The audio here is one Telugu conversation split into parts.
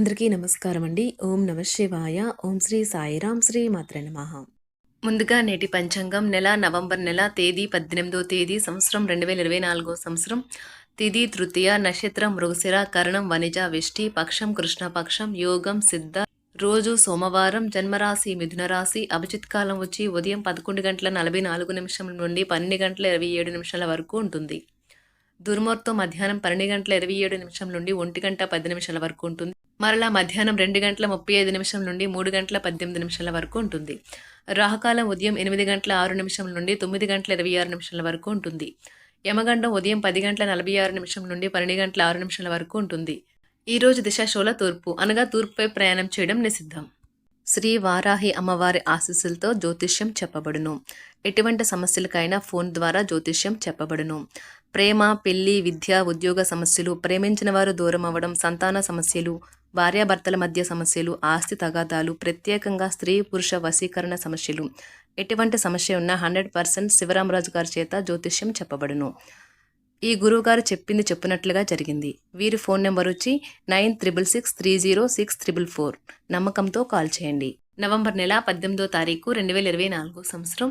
అందరికీ నమస్కారం అండి. ఓం నమ శివాయ. ఓం శ్రీ సాయిరాం శ్రీ మాత్ర నమః. ముందుగా నేటి పంచాంగం నెల నవంబర్ నెల తేదీ పద్దెనిమిదో తేదీ సంవత్సరం రెండు వేల ఇరవై నాలుగో సంవత్సరం. తిథి తృతీయ నక్షత్రం మృగశిర కరణం వనిజ విష్టి పక్షం కృష్ణపక్షం యోగం సిద్ధ. రోజు సోమవారం జన్మరాశి మిథున రాశి అభిజిత్ కాలం వచ్చి ఉదయం పదకొండు గంటల నలభై నాలుగు నిమిషం నుండి పన్నెండు గంటల ఇరవై ఏడు నిమిషాల వరకు ఉంటుంది. దుర్ముహూర్తం మధ్యాహ్నం పన్నెండు గంటల ఇరవై ఏడు నిమిషం నుండి ఒంటి గంట పది నిమిషాల వరకు ఉంటుంది. మరలా మధ్యాహ్నం రెండు గంటల ముప్పై ఐదు నిమిషం నుండి మూడు గంటల పద్దెనిమిది నిమిషాల వరకు ఉంటుంది. రాహకాలం ఉదయం ఎనిమిది గంటల ఆరు నిమిషం నుండి తొమ్మిది గంటల ఇరవై ఆరు నిమిషాల వరకు ఉంటుంది. యమగండం ఉదయం పది గంటల నలభై ఆరు నిమిషం నుండి పన్నెండు గంటల ఆరు నిమిషాల వరకు ఉంటుంది. ఈ రోజు దిశాశోల తూర్పు అనగా తూర్పుపై ప్రయాణం చేయడం నిషిద్ధం. శ్రీ వారాహి అమ్మవారి ఆశీస్సులతో జ్యోతిష్యం చెప్పబడును. ఎటువంటి సమస్యలకైనా ఫోన్ ద్వారా జ్యోతిష్యం చెప్పబడును. ప్రేమ పెళ్ళి విద్య ఉద్యోగ సమస్యలు ప్రేమించిన వారు దూరం అవ్వడం సంతాన సమస్యలు భార్యాభర్తల మధ్య సమస్యలు ఆస్తి తగాదాలు ప్రత్యేకంగా స్త్రీ పురుష వశీకరణ సమస్యలు. ఎటువంటి సమస్య ఉన్నా హండ్రెడ్ పర్సెంట్ శివరామరాజు గారి చేత జ్యోతిష్యం చెప్పబడును. ఈ గురువుగారు చెప్పింది చెప్పినట్లుగా జరిగింది. వీరి ఫోన్ నెంబర్ వచ్చి nine triple six three zero six triple four. నమ్మకంతో కాల్ చేయండి. నవంబర్ నెల పద్దెనిమిదో తారీఖు రెండు వేల ఇరవై నాలుగో సంవత్సరం.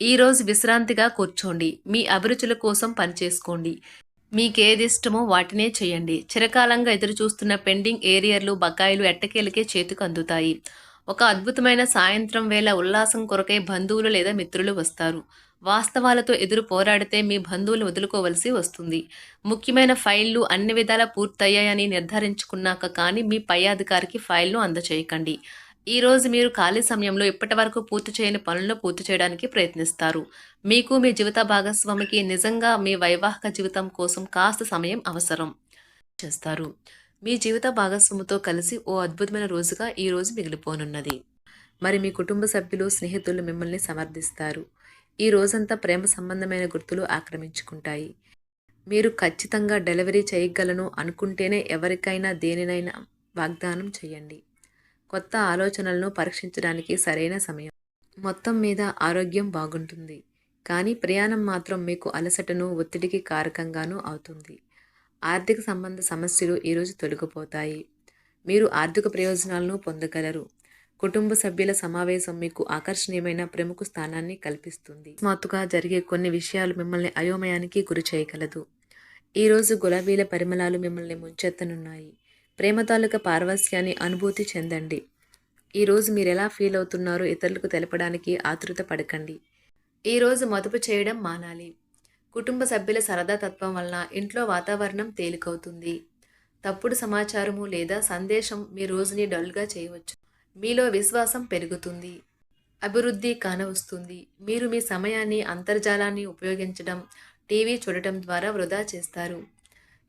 ఈరోజు విశ్రాంతిగా కూర్చోండి. మీ అభిరుచుల కోసం పనిచేసుకోండి. మీకేది ఇష్టమో వాటినే చేయండి. చిరకాలంగా ఎదురు చూస్తున్న పెండింగ్ ఏరియర్లు బకాయిలు ఎట్టకేలకే చేతికి అందుతాయి. ఒక అద్భుతమైన సాయంత్రం వేళ ఉల్లాసం కొరకై బంధువులు లేదా మిత్రులు వస్తారు. వాస్తవాలతో ఎదురు పోరాడితే మీ బంధువులు వదులుకోవలసి వస్తుంది. ముఖ్యమైన ఫైళ్ళు అన్ని విధాలా పూర్తయ్యాయని నిర్ధారించుకున్నాక కానీ మీ పై అధికారికి ఫైల్ను అందచేయకండి. ఈరోజు మీరు ఖాళీ సమయంలో ఇప్పటి వరకు పూర్తి చేయని పనులను పూర్తి చేయడానికి ప్రయత్నిస్తారు. మీకు మీ జీవిత భాగస్వామికి నిజంగా మీ వైవాహిక జీవితం కోసం కాస్త సమయం అవసరం చేస్తారు. మీ జీవిత భాగస్వామితో కలిసి ఓ అద్భుతమైన రోజుగా ఈ రోజు మిగిలిపోనున్నది. మరి మీ కుటుంబ సభ్యులు స్నేహితులు మిమ్మల్ని సమర్థిస్తారు. ఈ రోజంతా ప్రేమ సంబంధమైన గుర్తులు ఆక్రమించుకుంటాయి. మీరు ఖచ్చితంగా డెలివరీ చేయగలను అనుకుంటేనే ఎవరికైనా దేనినైనా వాగ్దానం చేయండి. కొత్త ఆలోచనలను పరీక్షించడానికి సరైన సమయం. మొత్తం మీద ఆరోగ్యం బాగుంటుంది. కానీ ప్రయాణం మాత్రం మీకు అలసటను ఒత్తిడికి కారకంగానూ అవుతుంది. ఆర్థిక సంబంధ సమస్యలు ఈరోజు తొలగిపోతాయి. మీరు ఆర్థిక ప్రయోజనాలను పొందగలరు. కుటుంబ సభ్యుల సమావేశం మీకు ఆకర్షణీయమైన ప్రముఖ స్థానాన్ని కల్పిస్తుంది. మాతుగా జరిగే కొన్ని విషయాలు మిమ్మల్ని అయోమయానికి గురి చేయగలదు. ఈరోజు గులాబీల పరిమళాలు మిమ్మల్ని ముంచెత్తనున్నాయి. ప్రేమ తాలూక పారవస్యాన్ని అనుభూతి చెందండి. ఈరోజు మీరు ఎలా ఫీల్ అవుతున్నారో ఇతరులకు తెలపడానికి ఆతృత పడకండి. ఈరోజు మదుపు చేయడం మానాలి. కుటుంబ సభ్యుల సరదా తత్వం వలన ఇంట్లో వాతావరణం తేలికవుతుంది. తప్పుడు సమాచారము లేదా సందేశం మీ రోజుని డల్గా చేయవచ్చు. మీలో విశ్వాసం పెరుగుతుంది. అభివృద్ధి కానవస్తుంది. మీరు మీ సమయాన్ని అంతర్జాలాన్ని ఉపయోగించడం టీవీ చూడటం ద్వారా వృధా చేస్తారు.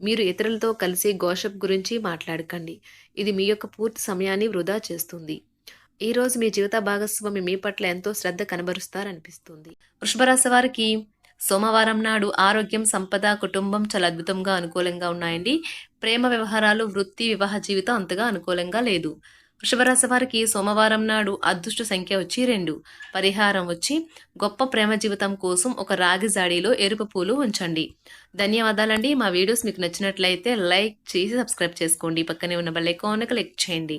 మీరు ఇతరులతో కలిసి గోషప్ గురించి మాట్లాడకండి. ఇది మీ యొక్క పూర్తి సమయాన్ని వృధా చేస్తుంది. ఈరోజు మీ జీవిత భాగస్వామి మీ పట్ల ఎంతో శ్రద్ధ కనబరుస్తారనిపిస్తుంది. వృషభరాశి వారికి సోమవారం నాడు ఆరోగ్యం సంపద కుటుంబం చాలా అద్భుతంగా అనుకూలంగా ఉన్నాయండి. ప్రేమ వ్యవహారాలు వృత్తి వివాహ జీవితం అంతగా అనుకూలంగా లేదు. వృషభరాశి వారికి సోమవారం నాడు అదృష్ట సంఖ్య వచ్చి రెండు. పరిహారం వచ్చి గొప్ప ప్రేమ జీవితం కోసం ఒక రాగి జాడీలో ఎరుపు పూలు ఉంచండి. ధన్యవాదాలండి. మా వీడియోస్ మీకు నచ్చినట్లయితే లైక్ చేసి సబ్స్క్రైబ్ చేసుకోండి. పక్కనే ఉన్న బెల్ ఐకాన్ క్లిక్ చేయండి.